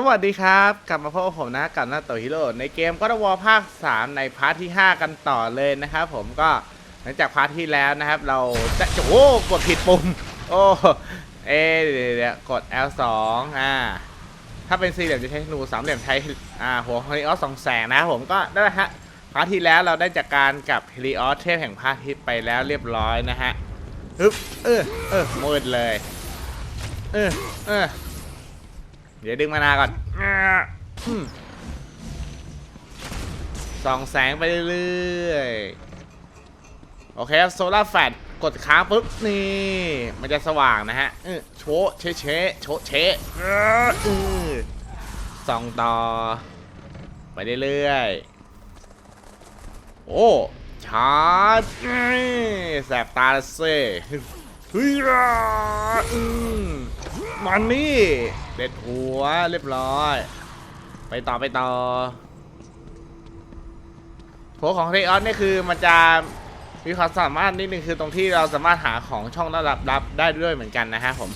สวัสดีครับ กลับมาพบกับผมนะกับหน้าต่อฮีโร่ในเกมก็ตวอภาค 3 ในพาร์ทที่ 5 กันต่อเลยนะครับผมก็หลังจากพาร์ทที่แล้วนะครับ เราจะโอ้กดผิดปุ่ม โอ้เอเดี๋ยวเดกด L2 อ่าถ้าเป็นสี่เหลี่ยมจะใช้ธนูสามเหลี่ยมใช้อ่าหัวฮลิออสสองแสงนะครับผมก็ได้แล้วฮะพาร์ทที่แล้วเราได้จากการกับเฮลิออสเทพแห่งพาระอาทิตย์ไปแล้วเรียบร้อยนะฮะฮึบเออเออมืดเลยเออเออ เดี๋ยวดึงมานาก่อนส่องแสงไปเรื่อยๆ โอเคครับโซลาร์แฟลชกดค้างปุ๊บนี่ มันจะสว่างนะฮะเออโชะเชะเชะโชะเชะเออส่องต่อ ไปเรื่อยๆ โอ้ ชาร์จแสบตาเซ่ เฮ้ยมันนี่เด็ดหัวเรียบร้อย ไปต่อไปต่อหัวของเทออสนี่คือมันจะมีความสามารถนิดนึงคือตรงที่เราสามารถหาของช่องระดับลับได้ด้วยเหมือนกันนะฮะผม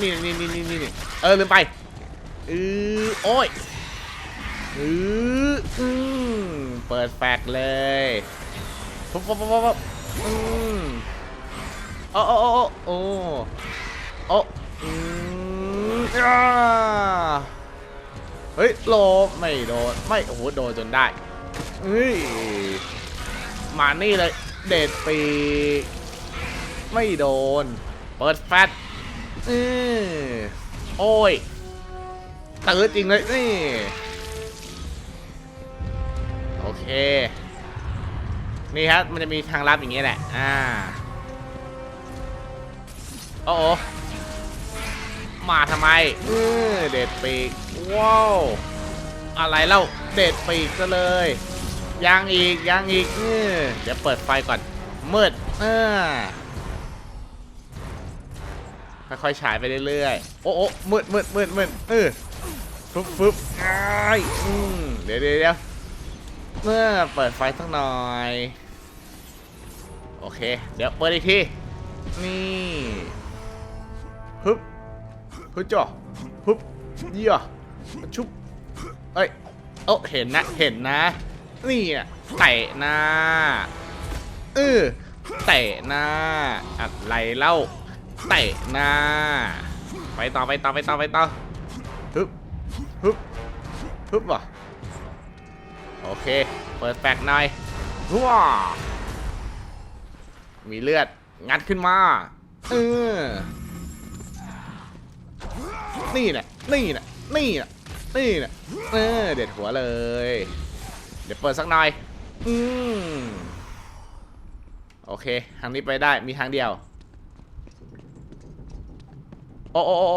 นี่นี่นี่นี่นี่เออลืมไปอือโอ้ยอืออืมเปิดแฟกเลยปุ๊บปุ๊บปุ๊บปุ๊บอืม โอ้โอ้โอ้โอ้โอ้อืมอ่าเฮ้ยโลไม่โดนไม่โอ้โหโดนจนได้เฮ้ยมานี่เลยเด็ดปีไม่โดน เปิดแฟตอือโอ้ยตื้อจริงเลยนี่ โอเค นี่ครับมันจะมีทางลับอย่างเงี้ยแหละ อ่า อ้โหมาทำไมเออเด็ดปีกว้าวอะไรเล่าเด็ดปีกซะเลยยังอีกยังอีกเออเดี๋ยวเปิดไฟก่อนมืดเออค่อยๆฉายไปเรื่อยๆโอ้โอ้มืดมืดมืดมืดเออฟึบฟึบอ้ายอืมเดี๋ยวเดี๋ยวเดี๋ยวเมื่อเปิดไฟสักหน่อย โอเค เดี๋ยวเปิดอีกทีนี่ ฮึบฮึจ่อฮึบเยี่ยชุบเอ้ยโอ้เห็นนะเห็นนะนี่อะเตะหน้าเออเตะหน้าอะไรเล่าเตะหน้าไปต่อไปต่อไปต่อไปต่อฮึบฮึบฮึบว่ะโอเค เปิดแฟกหน่อยว้ามีเลือด งัดขึ้นมา เออ นี่แหละนี่แหละนี่แหละนี่แหละเออเด็ดหัวเลย เดี๋ยวเปิดสักหน่อย อืมโอเค ทางนี้ไปได้มีทางเดียว โอ้โอ้โอ้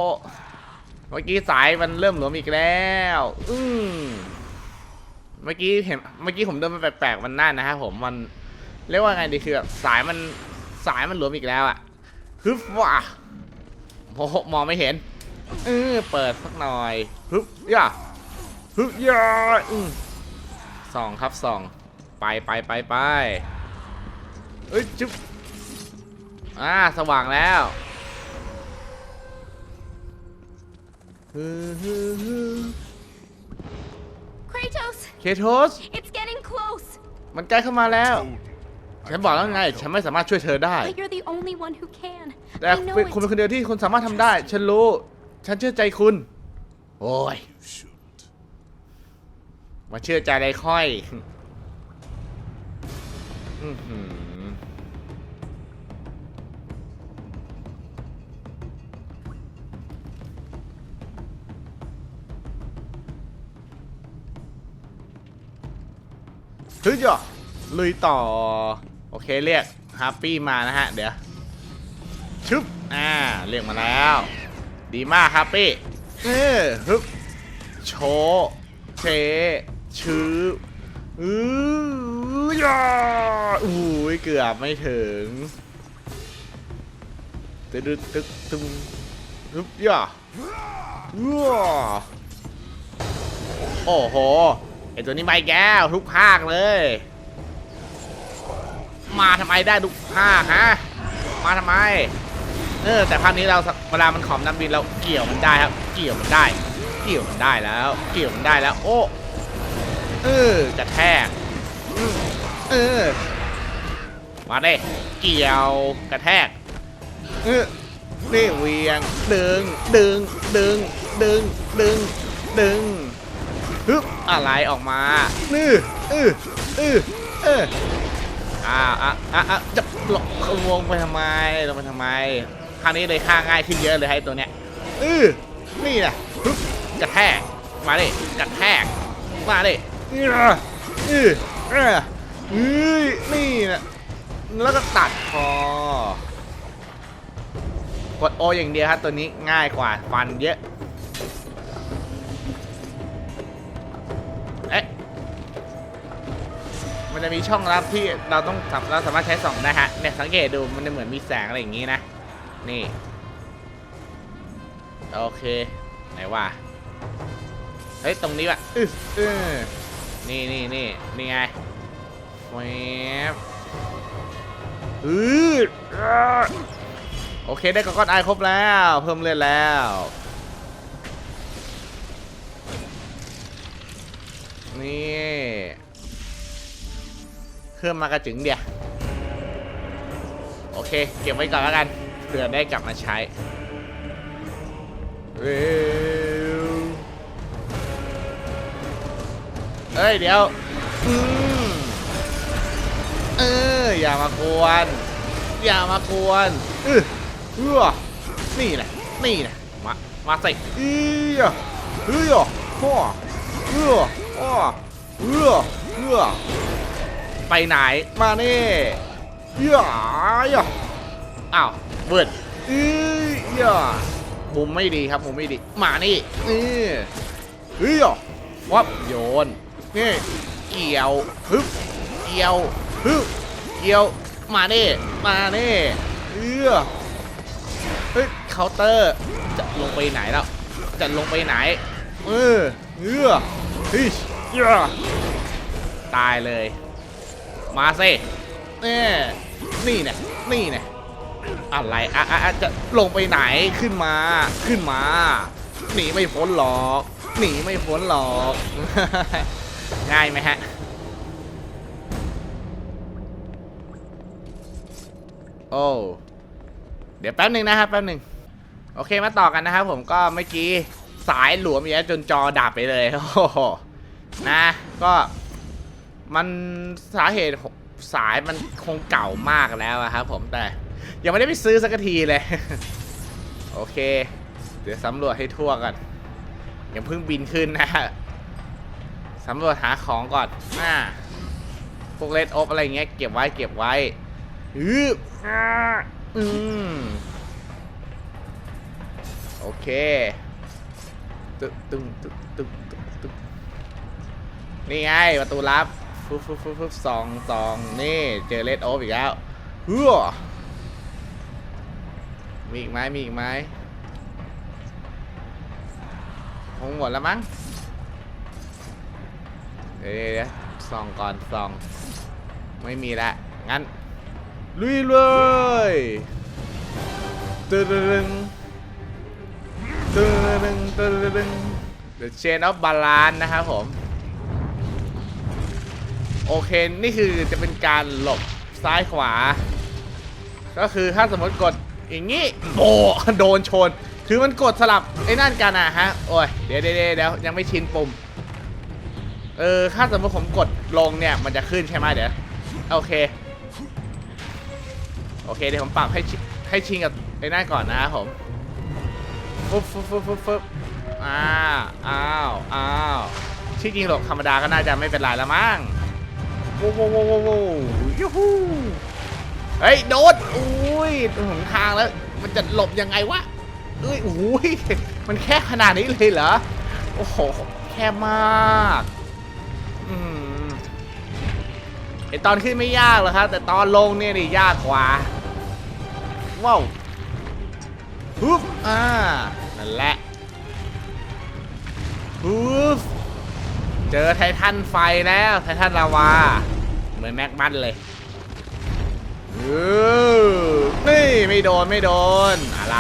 เมื่อกี้สายมันเริ่มหลวมอีกแล้ว อืมเมื่อกี้เห็นเมื่อกี้ผมเดินไปแปลกๆมันน่านะฮะผมมันเรียกว่าไงดีคือแบบสายมันสายมันหลวมอีกแล้วอะฮึบว่ะโอ้โหมองไม่เห็น เออเปิดสักหน่อยฮึบย่าฮึบย่าอืมสองครับสองไปไปไปไปเอ้ยจุ๊บอ่าสว่างแล้วฮึฮึฮึ Kratos, เคโทส it's getting close. มันใกล้เข้ามาแล้วฉันบอกแล้วไง ฉันไม่สามารถช่วยเธอได้ But you're the only one who can. แต่ I know เป็นคุณเป็นคนเดียวที่คุณสามารถทำได้ ฉันรู้ ฉันเชื่อใจคุณ โอ้ย มาเชื่อใจอะไรค่อยอื้อหือเฮ้ยจ้ะลุยต่อ โอเคเรียกฮาปปี้มานะฮะ เดี๋ยว ชึบ อ่า เรียกมาแล้ว ดีมากครับพี่เออฮึบโชเชชื้ออือยาอุ้ยเกือบไม่ถึงตึ๊ดตึ๊ดตึ๊ดตึงฮึบย่าว้าโอ้โหไอตัวนี้ไม่แก้วทุกภาคเลย มาทำไมได้ทุกภาคฮะ มาทำไม เออแต่ภาคนี้เราเวลามันขอมน้ำบินเราเกี่ยวมันได้ครับ เกี่ยวมันได้ เกี่ยวมันได้แล้ว เกี่ยวมันได้แล้ว โอ้เออกระแทกเออมาเด้เกี่ยวกระแทกเออนี่เวียงดึงดึงดึงดึงดึงดึงฮึบอะไรออกมานี่เออเออเอออ่าอะอะอะจะลงลงไปทำไมลงไปทำไม คราวนี้เลยฆ่าง่ายขึ้นเยอะเลยให้ตัวเนี้ยเออนี่นะกระแทกมาดิกระแทกมาดิเออเออเออเอ้ยนี่นะแล้วก็ตัดคอกดโออย่างเดียวครับตัวนี้ง่ายกว่าฟันเยอะเอ๊ะมันจะมีช่องลับที่เราต้องเราสามารถใช้ส่องได้ฮะเนี่ยสังเกตดูมันจะเหมือนมีแสงอะไรอย่างงี้นะ นี่ โอเค ไหนว่าเฮ้ย ตรงนี้ว่ะอือเออนี่นี่นี่นี่ไงแวบอือโอเค ได้กอดไอครบแล้ว เพิ่มเลือดแล้วนี่เครื่องมากระจึงเดียว โอเค เก็บไว้ก่อนแล้วกันเผื่อได้กลับมาใช้เร็วเอ้ยเดี๋ยวอืมเอออย่ามากวน อย่ามากวนเออเออนี่แหละนี่แหละมามาใส่เอียเฮ้ยพ่อเออพ่อเออเออไปไหนมาเน่เอียเอียอ้าว เบิดเอียมุมไม่ดีครับมุมไม่ดีมานี่นี่เฮ้ยวับโยนนี่เกี่ยวฮึบเกี่ยวฮึเกี่ยวมาเน่มาเน่เออเฮ้ยเคาน์เตอร์จะลงไปไหนแล้วจะลงไปไหนเออเออเฮ้ยเหี้ยตายเลย มาสินี่นี่เนี่ยนี่เนี่ย อะไรอะอะจะลงไปไหนขึ้นมาขึ้นมา หนีไม่พ้นหรอกหนีไม่พ้นหรอกง่ายไหมฮะโอ้เดี๋ยวแป๊บหนึ่งนะครับแป๊บหนึ่งโอเคมาต่อกันนะครับผมก็เมื่อกี้สายหลวมอย่างจนจอดับไปเลยโอ้โหนะก็มันสาเหตุของสายมันคงเก่ามากแล้วครับผมแต่ ยังไม่ได้ไปซื้อสักทีเลย โอเค เดี๋ยวสำรวจให้ทั่วกันอย่าเพิ่งบินขึ้นนะสำรวจหาของก่อนอ่าพวกเลดโอฟอะไรเงี้ยเก็บไว้เก็บไว้อืออ่าอืมโอเคตึ๊กตึ๊งตึ๊กตึ๊กตึ๊กตึ๊กนี่ไงประตูลับฟึบฟึบฟึบฟึบสองสองนี่เจอเลดโอฟอีกแล้วเฮ้อ มีอีกไหมมีอีกไหมคงหมดแล้วมั้งเดี๋ยวส่องก่อนส่อง ไม่มีละ งั้น ลุยเลยตึดึงตึดึงตึดึง The Chain of Balance นะครับผม โอเค นี่คือจะเป็นการหลบซ้ายขวา ก็คือถ้าสมมติกด อย่างงี้โอ้โดนชน คือมันกดสลับไอ้นั่นกันอะฮะ โอ้ย เดี๋ยวเดี๋ยวเดี๋ยวยังไม่ชินปุ่ม เออถ้าสมมติผมกดลงเนี่ย มันจะขึ้นใช่ไหมเดี๋ยว โอเค โอเค เดี๋ยวผมปรับให้ให้ชิงกับไอ้นั่นก่อนนะผมฟึบฟึบฟึบฟึบฟึบอ้าวอ้าวอ้าวที่จริงหลบธรรมดาก็น่าจะไม่เป็นไรแล้วมั้งโว้าวว้าวว้าวว้วยูฮู เฮ้ยโดดอุ้ยหนทางแล้ว มันจะหลบยังไงวะเอ้ยอุ้ยมันแค่ขนาดนี้เลยเหรอ โอ้โห แค่มากอืมไอตอนขึ้นไม่ยากหรอกครับ แต่ตอนลงเนี่ยนี่ยากกว่า ว้าวฮึบอ่า นั่นแหละฮึบเจอไททันไฟแล้ว ไททันลาวา เหมือนแม็กมันเลย เออนี่ไม่โดนไม่โดน อะไร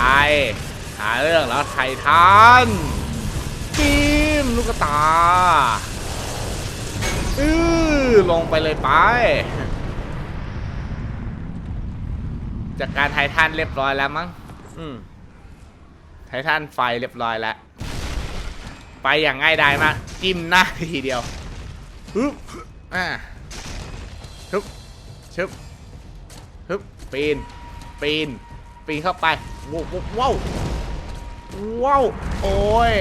หาเรื่องแล้วไททันบีมลูกกระตาอือลงไปเลยไป จากการไททันเรียบร้อยแล้วมั้งอืมไททันไฟเรียบร้อยแล้ว ไปอย่างง่ายดายมาก จิ้มหน้าทีเดียวฮึบอ่าฮึบชึบ ฮึบปีนปีนปีนเข้าไปว้าวว้าวว้าวโอ้ย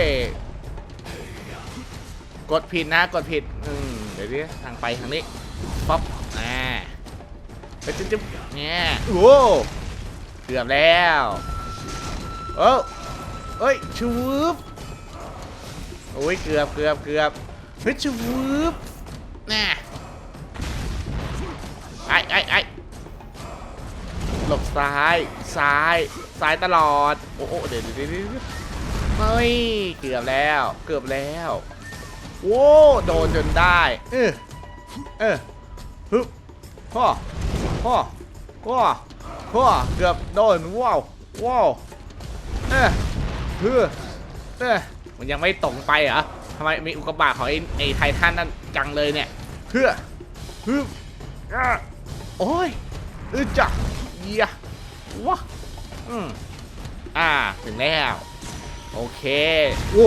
กดผิดนะกดผิดอืมเดี๋ยวนี้ทางไปทางนี้ป๊อปอ่าไปจิ๊บจิ๊บเนี่ยโอ้เกือบแล้วเอ้าเอ้ยชูบโอ้ยเกือบเกือบเกือบเฮ้ยชูบน่ะไอ้ไอ้ไอ ลบซ้ายซ้ายซ้ายตลอด โอ้โหเดี๋ยวเดี๋ยวเดี๋ยวเดี๋ยวเฮ้ยเกือบแล้ว เกือบแล้วโว้โดนจนได้ เออเออฮึบพ่อพ่อพ่อพ่อเกือบโดนว้าวว้าวเออเฮ้อเออมันยังไม่ตรงไปเหรอทำไมมีอุกกาบาตของไอ้ไอ้ไททันนั่นจังเลยเนี่ยเพื่อฮึบอะโอ้ยอึดจ้ะ เยียวะอืมอ่า ถึงแล้ว โอเคโอ้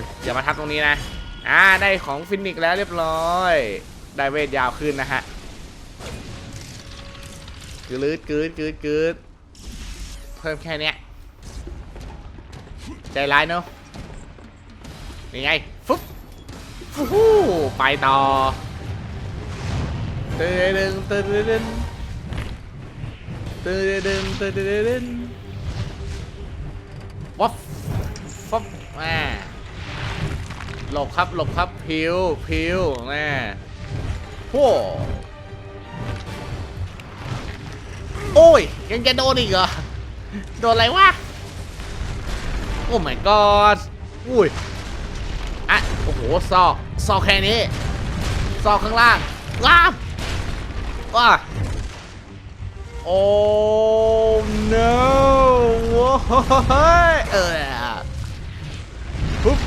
ยอย่ามาทับตรงนี้นะ อ่า ได้ของฟินิกซ์แล้วเรียบร้อย ได้เวทยาวขึ้นนะฮะกลืดกลืดกืดกลืดเพิ่มแค่เนี้ย ใจร้ายเนอะนี่ไงฟุ๊บฟู้ไปต่อตึ้ดึงตึ้ ดึงตึ้ดึงตึ้ดึงวับฟับอ่หลบครับหลบครับพิวพิวแม่โอ้โอ้ย ยังจะโดนอีกเหรอ โดนอะไรวะ โอ้ my god อุ้ยอะโอ้โหซอกซอกแค่นี้ซอกข้างล่างว้าวว้า โอ้ no โว้ยเออปุ๊บ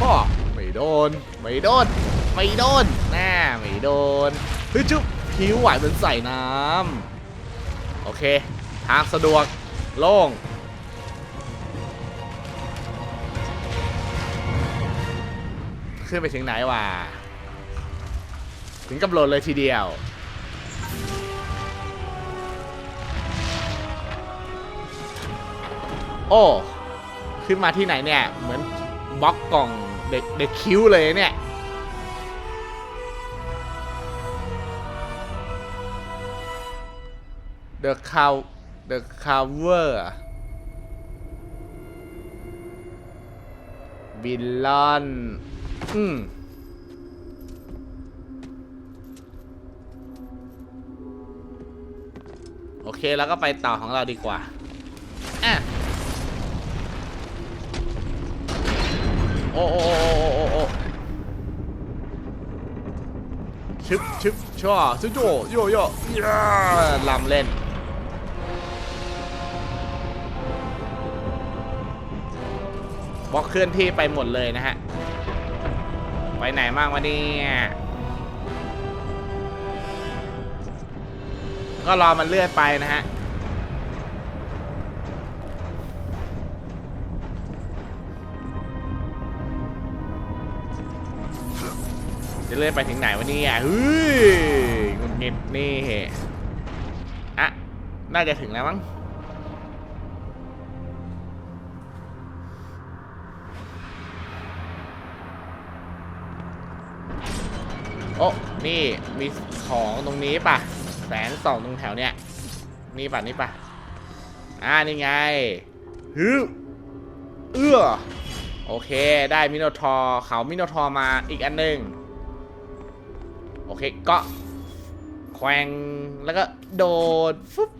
พ่อไม่โดน ไม่โดน ไม่โดนแน่ไม่โดนฮ้ยจุ๊บผิวไหวเหมือนใส่น้ำโอเค ทางสะดวก โล่ง ขึ้นไปถึงไหนวะ ถึงกับหล่นเลยทีเดียว โอ้ ขึ้นมาที่ไหนเนี่ย เหมือนบล็อกกล่องเด็กเด็กคิ้วเลยเนี่ย The cow The cover บิลลอนอืมโอเค แล้วก็ไปต่อของเราดีกว่าอะ ชึบชึบช่อชึบโจโยโยย่าลำเล่น บล็อกเคลื่อนที่ไปหมดเลยนะฮะ ไปไหนมากวะเนี่ยก็รอมันเลื่อนไปนะฮะ เลื่อนไปถึงไหนวะเนี่ยเฮ้ยงุดหงิดนี่อะน่าจะถึงแล้วมั้งโอ้นี่มีของตรงนี้ป่ะ แสงส่องตรงแถวเนี้ยนี่ป่ะนี่ป่ะอ่านี่ไงฮึเอื้อโอเค ได้มิโนทอเขามิโนทอมาอีกอันหนึ่ง โอเคก็แขวงแล้วก็โดดฟึบ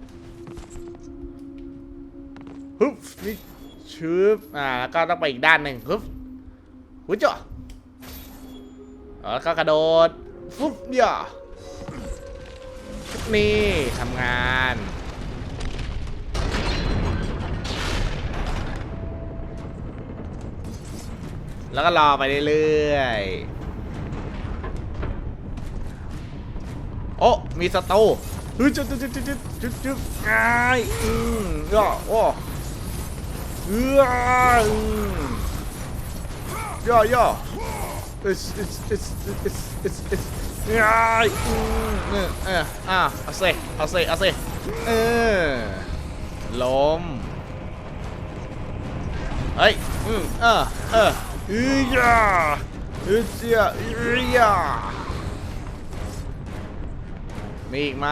ฮึบนี่ชืบอ่าแล้วก็ต้องไปอีกด้านหนึ่งฮึบหุยจ่อแล้วก็กระโดดฟึบเดี๋ยวนี่ทำงานแแล้วก็รอไปเรื่อยๆ โอ้มีสตูเฮ้ยจุดจุดจุดจุดจุดจุดอ้ายอืมย่อโอ้เอืออืมย่อย่อ it's it's it's it's it's it's อ้ายอืมเออเอออะเอาเซเอาเซเอาเซเออล้มเฮ้ยอืมเออเอออือยาอือเจียอือยา มีอีกไหม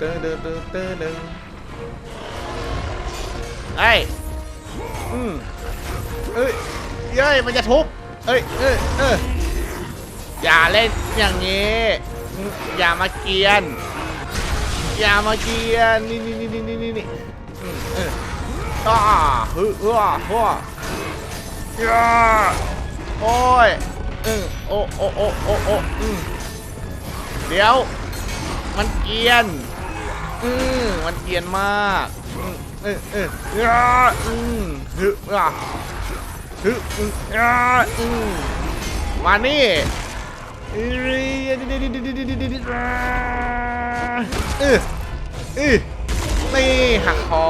ตึ้งตึ้งตึ้งตึ้งตึ้งเฮ้อืมเอ้ยเย้ยมันจะทุบเอ้ยเอ้ยเอ้ยอย่าเล่นอย่างนี้ อย่ามาเกียน อย่ามาเกียน นี่นี่นี่นี่นี่นี่อืมเอออ่าฮึฮึอ่าฮึอ่าย่าโอ้ย อืมโอโอโอโอโออืมเดี๋ยว มันเกียนอืมมันเกียนมากอืมเออเออย่าอืมฮึอ่าฮึอืมย่าอืมมานี่เออเออนี่หักคอ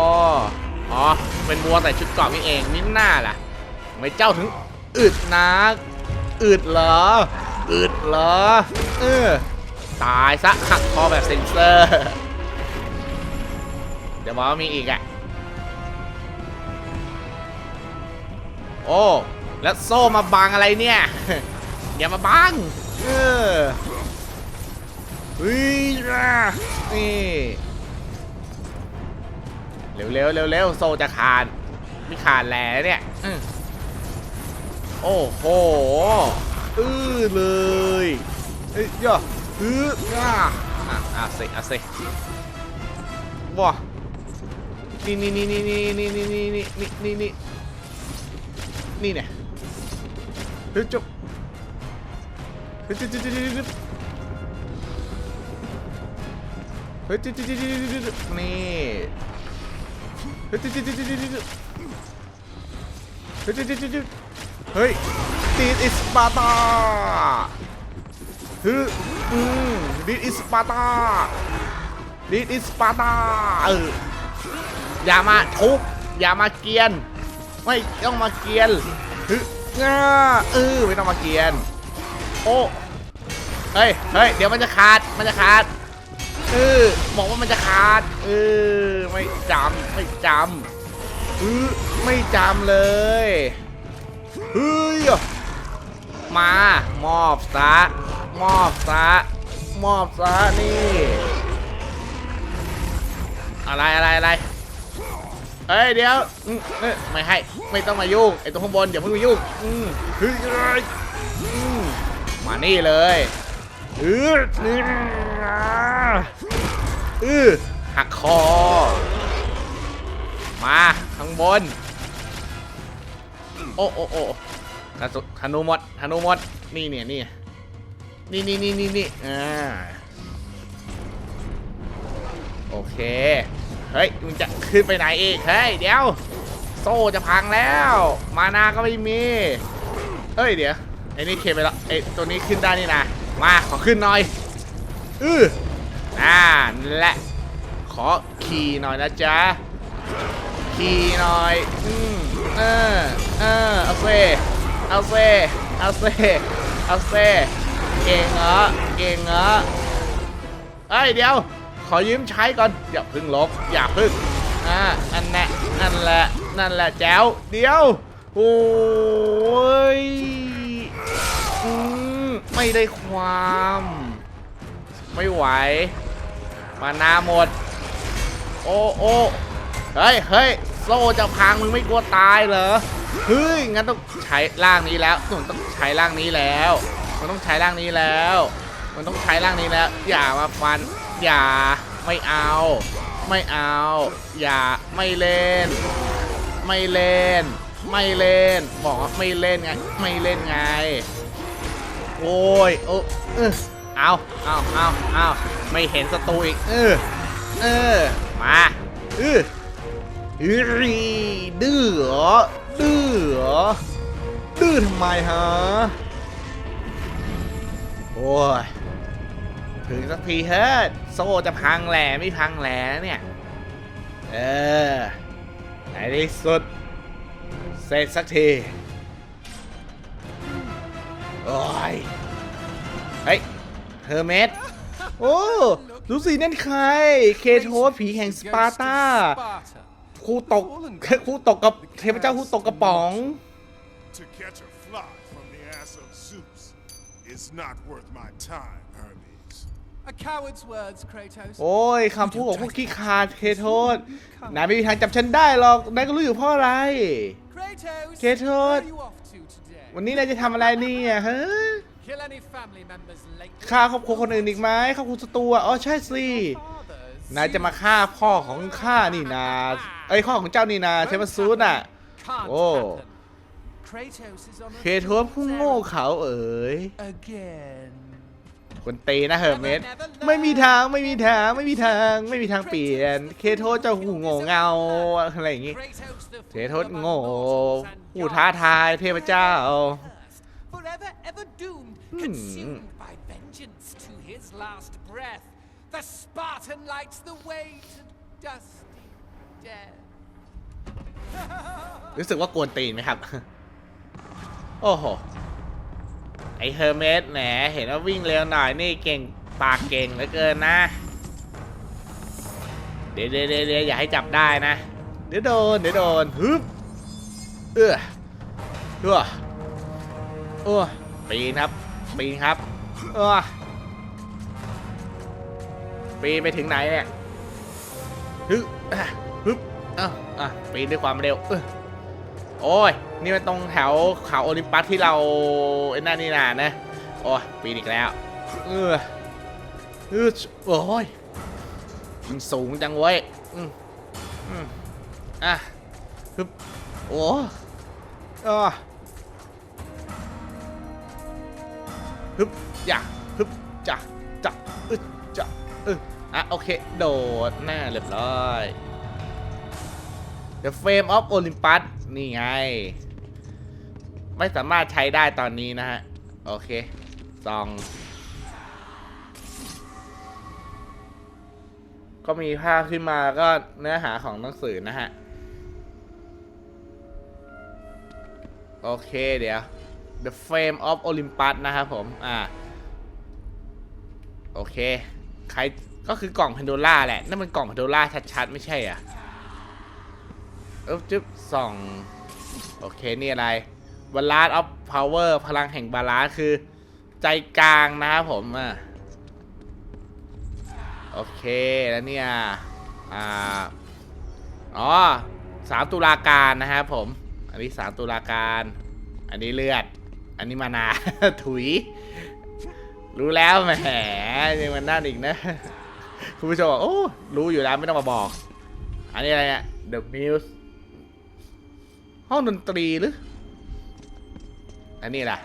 อ๋อ เป็นวัวแต่ชุดเกราะนี่เองนี่หน้าล่ะ ไม่เจ้าถึงอึดนัก อึดเหรออึดเหรอเออตายซะหักคอแบบเซนเซอร์ เดี๋ยวบอกว่ามีอีกอะโอ้ แล้วโซ่มาบังอะไรเนี่ย อย่ามาบัง เออเฮ้ยนี่เร็วเร็วเร็วเร็วโซจะขาดไม่ขาดแหล่เนี่ยอื โอ้โหอื้อเลยเอ้ยย่ออื้ออะอะอะสิอะสิว้านี่นี่นี่นี่นี่นี่นี่นี่นี่นี่นี่นี่นี่เนี่ยเฮ้ยจบเฮ้ยจุดจุดจุดจุดจุดเฮ้ยจุดจุดจุดจุดจุดนี่เฮ้ยติดติดติดติดติดติดเฮ้ยติดติดติดติด เฮ้ยติดอิสปาร์ตาฮึอืมดิดอิสปาร์ตาดิดอิสปาร์ตาเอออย่ามาทุบอย่ามาเกียน ไม่ต้องมาเกียนฮึง่าเออไม่ต้องมาเกียน โอ้เฮ้ยเฮ้ยเดี๋ยวมันจะขาดมันจะขาดเออบอกว่ามันจะขาดเออไม่จำไม่จำเออไม่จำเลย เฮ้ยมามอบซะมอบซะมอบซะนี่ อะไรอะไรอะไรเฮ้ยเดี๋ยวไม่ให้ไม่ต้องมายุ่งไอ้ตรงข้างบนอย่าเพิ่งมายุ่งอืมเฮ้ยเอ้ยมานี่เลยเออเออหักคอ มาข้างบน โอ้โอ้โอ้กระสุนธนูหมดธนูหมดนี่เนี่ยนี่นี่นี่นี่นี่นี่อ่าโอเค เฮ้ยมึงจะขึ้นไปไหนอีกเฮ้ยเดี๋ยว โซ่จะพังแล้ว มานาก็ไม่มีเฮ้ยเดี๋ยวไอ้นี่เคไปแล้วไอ้ตัวนี้ขึ้นได้นี่นะมาขอขึ้นหน่อยอืออ่านั่นแหละขอขี่หน่อยนะจ๊ะขี่หน่อย อืม เออเออเอาเซเอาเซเอาเซเอาเซเก่งเหรอเก่งเหรอเอ้ยเดี๋ยว ขอยืมใช้ก่อน อย่าพึ่งลบ อย่าพึ่งอ่านั่นแหละนั่นแหละ นั่นแหละแจ๋ว เดี๋ยว โอ้ยอืมไม่ได้ความ ไม่ไหว มานาหมด โอ้โอ้เฮ้ยเฮ้ย ซ่จะพังมึงไม่กลัวตายเหรอเฮ้ยงั้นต้องใช้ร่างนี้แล้วมันต้องใช้ร่างนี้แล้ว มันต้องใช้ร่างนี้แล้ว มันต้องใช้ร่างนี้แล้ว อย่ามาฟัน อย่าไม่เอา ไม่เอา อย่าไม่เล่น ไม่เล่น ไม่เล่นบอกว่าไม่เล่นไง ไม่เล่นไง โอ้ยโอ้เออเอาเอาเอาเอาไม่เห็นศัตรูอีก เออ เออ มา เออ เฮ้ยดื้อเหรอ ดื้อเหรอ ดื้อทำไมฮะ โอ้ย ถึงสักทีเฮ้ยโซ่จะพังแหล่ไม่พังแหล่เนี่ย เออในที่สุด เสร็จสักที โอ้ย เฮ้ยเฮอร์เมสโอ้ ดูสินั่นใคร เคโทสผีแห่งสปาร์ตา คู่ตกคู่ตกกับเทพเจ้าคู่ตกกระป๋อง To catch a fly from the ass of Zeus is not worth my time, Hermes. A coward's words, Kratos. โอ้ยคำพูดของพวกขี้ขาดเคโทษนายไม่มีทางจับฉันได้หรอกนายก็รู้อยู่เพราะอะไร Kratos, Kratos. where are you off to today? วันนี้นายจะทำอะไรเนี่ยฮะ Kill any family members lately? ฆ่าครอบครัวคนอื่นอีกไหมฆ่าครอบครัวศัตรูอะอ๋อใช่สิ Fathers. นายจะมาฆ่าพ่อของข้านี่นา เอ้ยพ่อของเจ้านี่นาเทพซูสน่ะ Can't Oh. happen. Kratos is on a เคโทสผู้โง่เขาเอ๋ย again. คนตีนะเฮอร์เมสไม่มีทางไม่มีทางไม่มีทางไม่มีทางเปลี่ยน เคโทสเจ้าหูโง่เงาอะไรอย่างงี้ Kratos the เคโท fool ส among โง่ mortals and ผู้ท้า gods ทายเทพเจ้า Forever, ever doomed, Hmm. consumed by vengeance to his last breath. The Spartan lights the way to dusty death. รู้สึกว่ากวนตีนไหมครับ โอ้โห ไอเฮอร์เมสแหนเห็นว่าวิ่งเร็วหน่อยนี่เก่งปากเก่งเหลือเกินนะเดี๋ยวเดี๋ยวเดี๋ยวเดี๋ยวอย่าให้จับได้นะ เดี๋ยวโดน เดี๋ยวโดนฮึบเอื้อเอื้อเอื้อปีนครับ ปีนครับ เอื้อปีนไปถึงไหนเนี่ยฮึบ อ้าอะปีนด้วยความเร็วเออโอ้ย นี่มันตรงแถวเขาโอลิมปัสที่เราไอ้นั่นนี่นานะ โอ้ยปีนอีกแล้ว เออเออโอ้ยมันสูงจังเว้ย อืมอืมอะฮึบโอ้อะฮึบอย่าฮึบจ้ะจ้ะอึจ้ะอึอะ โอเค โดดหน้าเรียบร้อย The Frame of Olympus นี่ไง ไม่สามารถใช้ได้ตอนนี้นะฮะ โอเคซอง ก็มีภาพขึ้นมาก็เนื้อหาของหนังสือนะฮะ โอเคเดี๋ยว The Frame of Olympus นะครับผม อ่า โอเค ใครก็คือกล่องพันโดล่าแหละ นั่นมันกล่องพันโดล่าชัดๆ ไม่ใช่อะ อ๊บจึ๊บส่อง โอเค นี่อะไร Balance of Power พลังแห่งบาลานซ์คือ ใจกลางนะครับผมอะโอเค แล้วเนี่ย อ่า อ๋อสามตุลาการนะครับผม อันนี้สามตุลาการ อันนี้เลือด อันนี้มานา ถุย รู้แล้วแหมยังมันน่าอีกนะ คุณผู้ชมบอกโอ้ รู้อยู่แล้วไม่ต้องมาบอก อันนี้อะไรเนี่ย The Muse ห้องดนตรีหรือ อันนี้ล่ะ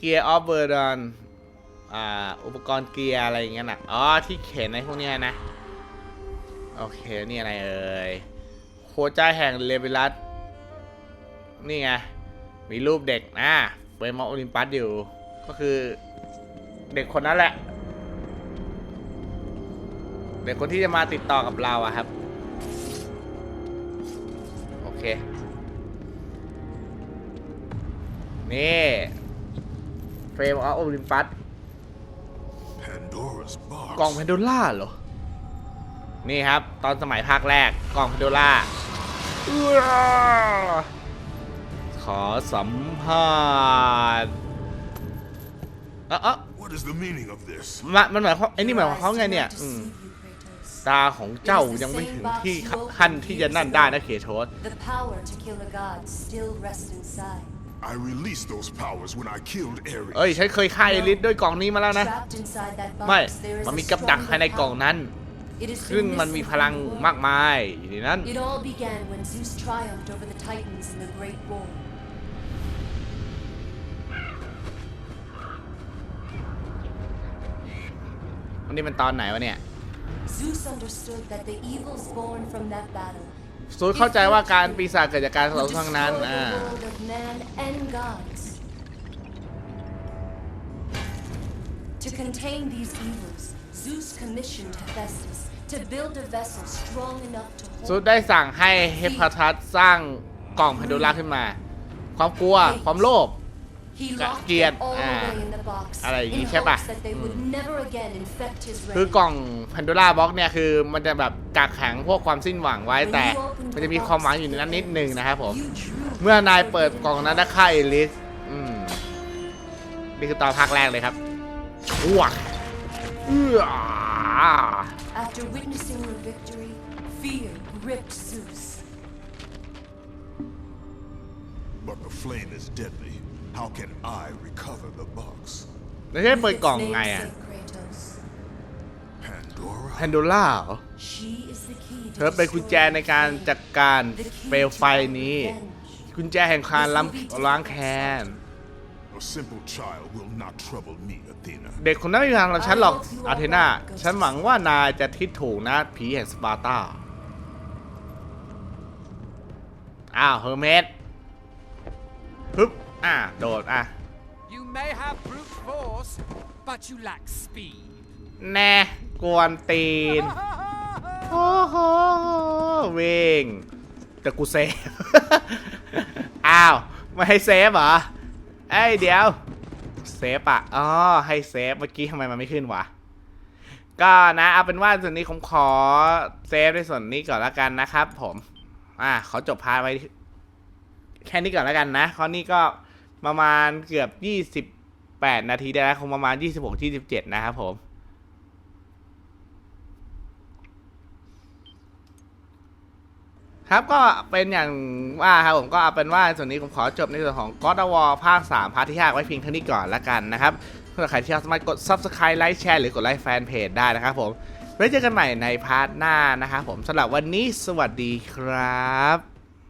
Gear of Verdun อ่าอุปกรณ์เกียร์อะไรอย่างเงี้ยนะอ๋อ ที่เข็นในพวกเนี้ยนะ โอเค นี่อะไรเอ่ย โคจ้าแห่งเลเวลัส นี่ไง มีรูปเด็กนะเฟรมอโอลิมปัสอยู่ ก็คือเด็กคนนั้นแหละ เด็กคนที่จะมาติดต่อกับเราอะครับ เคนี่เฟรมออฟโอลิมปัส Pandora's box. กล่องแพนโดล่าเหรอ นี่ครับ ตอนสมัยภาคแรกกล่องแพนโดล่าอื้อขอสัมภาษณ์เอ๋อ What is the meaning of this? มันมันหมายความไอ้นี่หมายความเขาไงเนี่ยอืม ตาของเจ้ายังไม่ถึงที่ขั้นที่จะนั่นได้นะเคโทส The power to kill a god still rests inside. I released those powers when I killed Ares. เอ้ยฉันเคยฆ่าเอลิสด้วยกล่องนี้มาแล้วนะ Trapped inside that ไม่ box, there is มัน a มีกับดัก strong ภายในกล่อง willpower. นั้น It is ซึ่ง through มัน this มี that พ we ลัง war. มากมายอยู่ในนั้น It all began when Zeus triumphed over the Titans in the Great War. วันนี้มันตอนไหนวะเนี่ย Zeus understood that the evils born from that battle ซูเข้าใจว่าการปีศาจเกิดจากการต่อ would สู้ครั้งนั้น destroy อ่า the world of man and gods. To contain these evils, Zeus commissioned Hephaestus to build a vessel strong enough to ซู hold ได้สั่งให้เฮปาทัสสร้างกล่องแพนโดล่าขึ้นมา ความกลัว ความโลภ He Cả locked kiệt, them all à. away in the box อะไรอย่างงี้ in ใช่ปะ hopes that they would never again infect his คื reign. อกล่องแพนโดล่าบ็อกเนี่ยคือมันจะแบบกักขังพวกความสิ้นหวังไว้แต่มันจะมีความหวังอยู่ในนั้นนิดนึงนะครับผม You drew เมื่อนายเปิดกล่องนั้นได้ค่าเอลิสอืมนี่คือตอนภาคแรกเลยครับอ้วกเอื้อ After witnessing her victory, fear gripped Zeus. But the flame is deadly. How can I recover the box? แล้วจะเปิด With กล่อง its ไงอะ namesake Kratos, Pandora? แพนโดล่าเหรอ she is the key เธ to อเป็นกุญแจในการจัดการเปลวไฟนี้ กุญแจแห่งการล้ำล้างแค้น A simple child will not trouble me, Athena. เด็กคนนั้นไม่มีทางทำฉันหรอกอาเทนาฉันหวังว่านายจะทิศถูกนะผีแห่งสปาร์ตา อ้าวเฮอร์เมสปึ๊บ อะโดดอะ You may have brute force, but you lack speed. แน่กวนตีน โอ้โหวิ่งแต่กูเซฟ อ้าว ไม่ให้เซฟเหรอ เอ้ยเดี๋ยว เซฟอะอ๋อ ให้เซฟ เมื่อกี้ทำไมมันไม่ขึ้นวะ ก็นะเอาเป็นว่าส่วนนี้ผมขอเซฟในส่วนนี้ก่อนละกันนะครับผม อ่าขอจบพาร์ทไว้ แค่นี้ก่อนแล้วกันนะข้อนี้ก็ ประมาณเกือบ28นาทีได้แล้วคงประมาณ26 27นะครับผมครับก็เป็นอย่างว่าครับผมก็เอาเป็นว่าส่วนนี้ผมขอจบในส่วนของ God of War ภาค 3 พาร์ทที่5ไว้เพียงเท่านี้ก่อนละกันนะครับเพื่อใครที่ชอบสามารถกด Subscribe ไลค์แชร์หรือกดไลค์แฟนเพจได้นะครับผมไว้เจอกันใหม่ในพาร์ทหน้านะครับผมสำหรับวันนี้สวัสดีครับ